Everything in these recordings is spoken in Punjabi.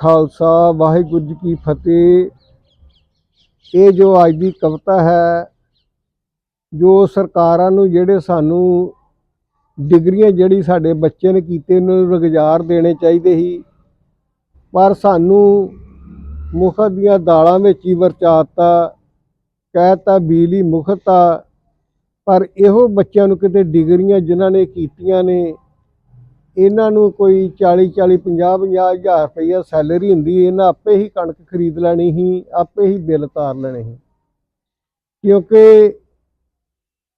ਖਾਲਸਾ, ਵਾਹਿਗੁਰੂ ਜੀ ਕੀ ਫਤਿਹ। ਇਹ ਜੋ ਅੱਜ ਦੀ ਕਵਿਤਾ ਹੈ, ਜੋ ਸਰਕਾਰਾਂ ਨੂੰ ਜਿਹੜੇ ਸਾਨੂੰ ਡਿਗਰੀਆਂ ਜਿਹੜੀ ਸਾਡੇ ਬੱਚੇ ਨੇ ਕੀਤੇ, ਉਹਨਾਂ ਨੂੰ ਰੁਜ਼ਗਾਰ ਦੇਣੇ ਚਾਹੀਦੇ ਸੀ। ਪਰ ਸਾਨੂੰ ਮੁਖਤ ਦੀਆਂ ਦਾਲਾਂ ਵਿੱਚ ਹੀ ਵਰਚਾਤਾ ਕਹਿਤਾ ਬਿਜਲੀ ਮੁਫਤ ਆ ਪਰ ਇਹੋ ਬੱਚਿਆਂ ਨੂੰ ਕਿਤੇ ਡਿਗਰੀਆਂ ਜਿਨ੍ਹਾਂ ਨੇ ਕੀਤੀਆਂ ਨੇ ਇਹਨਾਂ ਨੂੰ ਕੋਈ 40 40 50 50 ਹਜ਼ਾਰ ਰੁਪਈਆ ਸੈਲਰੀ ਹੁੰਦੀ ਇਹਨਾਂ ਆਪੇ ਹੀ ਕਣਕ ਖਰੀਦ ਲੈਣੀ ਸੀ, ਆਪੇ ਹੀ ਬਿੱਲ ਤਾਰ ਲੈਣੇ ਸੀ। ਕਿਉਂਕਿ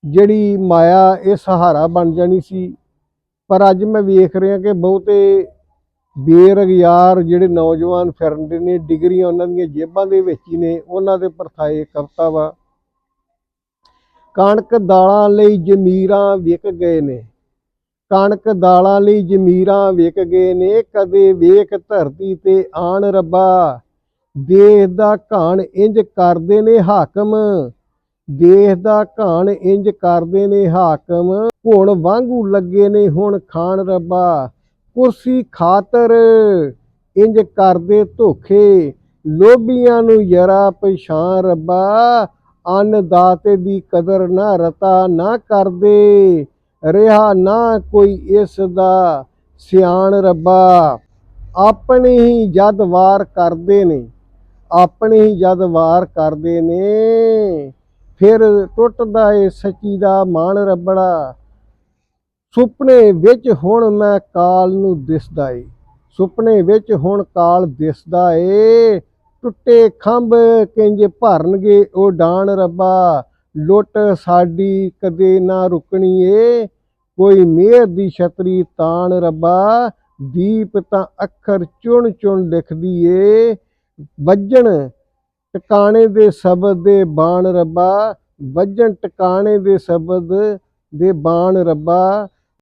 ਜਿਹੜੀ ਮਾਇਆ, ਇਹ ਸਹਾਰਾ ਬਣ ਜਾਣੀ ਸੀ। ਪਰ ਅੱਜ ਮੈਂ ਵੇਖ ਰਿਹਾ ਕਿ ਬਹੁਤੇ ਬੇਰੁਜ਼ਗਾਰ ਜਿਹੜੇ ਨੌਜਵਾਨ ਫਿਰਦੇ ਨੇ, ਡਿਗਰੀਆਂ ਉਹਨਾਂ ਦੀਆਂ ਜੇਬਾਂ ਦੇ ਵਿੱਚ ਹੀ ਨੇ, ਉਹਨਾਂ ਦੇ ਪਰਥਾਏ ਕਵਿਤਾ ਵਾ। ਕਣਕ ਦਾਲਾਂ ਲਈ ਜ਼ਮੀਰਾਂ ਵਿਕ ਗਏ ਨੇ। ਕਣਕ ਦਾਲਾਂ ਲਈ ਜ਼ਮੀਰਾਂ ਵਿਕ ਗਏ ਨੇ, ਕਦੇ ਵੇਖ ਧਰਤੀ ਤੇ ਆਣ ਰੱਬਾ। ਦੇਸ਼ ਦਾ ਘਾਣ ਇੰਜ ਕਰਦੇ ਨੇ ਹਾਕਮ ਦੇਖ ਦਾ ਘਾਣ ਇੰਜ ਕਰਦੇ ਨੇ ਹਾਕਮ। ਹੁਣ ਵਾਂਗੂ ਲੱਗੇ ਨੇ ਹੁਣ ਖਾਣ ਰੱਬਾ। ਕੁਰਸੀ ਖਾਤਰ ਇੰਜ ਕਰਦੇ ਧੋਖੇ, ਲੋਭੀਆਂ ਨੂੰ ਯਰਾ ਪਛਾਣ ਰੱਬਾ। ਅੰਨ ਦਾਤੇ ਦੀ ਕਦਰ ਨਾ ਰਤਾ ਨਾ ਕਰਦੇ। ਰਿਹਾ ਨਾ ਕੋਈ ਇਸ ਦਾ ਸਿਆਣ ਰੱਬਾ। ਆਪਣੀ ਹੀ ਜਦ ਵਾਰ ਕਰਦੇ ਨੇ, ਆਪਣੀ ਹੀ ਜਦ ਵਾਰ ਕਰਦੇ ਨੇ, ਫਿਰ ਟੁੱਟਦਾ ਏ ਸੱਚੀ ਦਾ ਮਾਣ ਰੱਬੜਾ। ਸੁਪਨੇ ਵਿੱਚ ਹੁਣ ਮੈਂ ਕਾਲ ਨੂੰ ਦਿਸਦਾ ਏ, ਸੁਪਨੇ ਵਿੱਚ ਹੁਣ ਕਾਲ ਦਿਸਦਾ ਏ। ਟੁੱਟੇ ਖੰਭ ਕਿੰਜ ਭਰਨਗੇ ਉਹ ਡਾਣ ਰੱਬਾ। ਲੁੱਟ ਸਾਡੀ ਕਦੇ ਨਾ ਰੁਕਣੀ ਏ। ਕੋਈ ਮਿਹਰ ਦੀ ਛਤਰੀ ਤਾਣ ਰੱਬਾ, ਦੀਪ ਤਾਂ ਅੱਖਰ ਚੁਣ ਚੁਣ ਲਿਖਦੀ ਏ। ਵੱਜਣ ਟਿਕਾਣੇ ਦੇ ਸ਼ਬਦ ਦੇ ਬਾਣ ਰੱਬਾ, ਵੱਜਣ ਟਿਕਾਣੇ ਦੇ ਸ਼ਬਦ ਦੇ ਬਾਣ ਰੱਬਾ।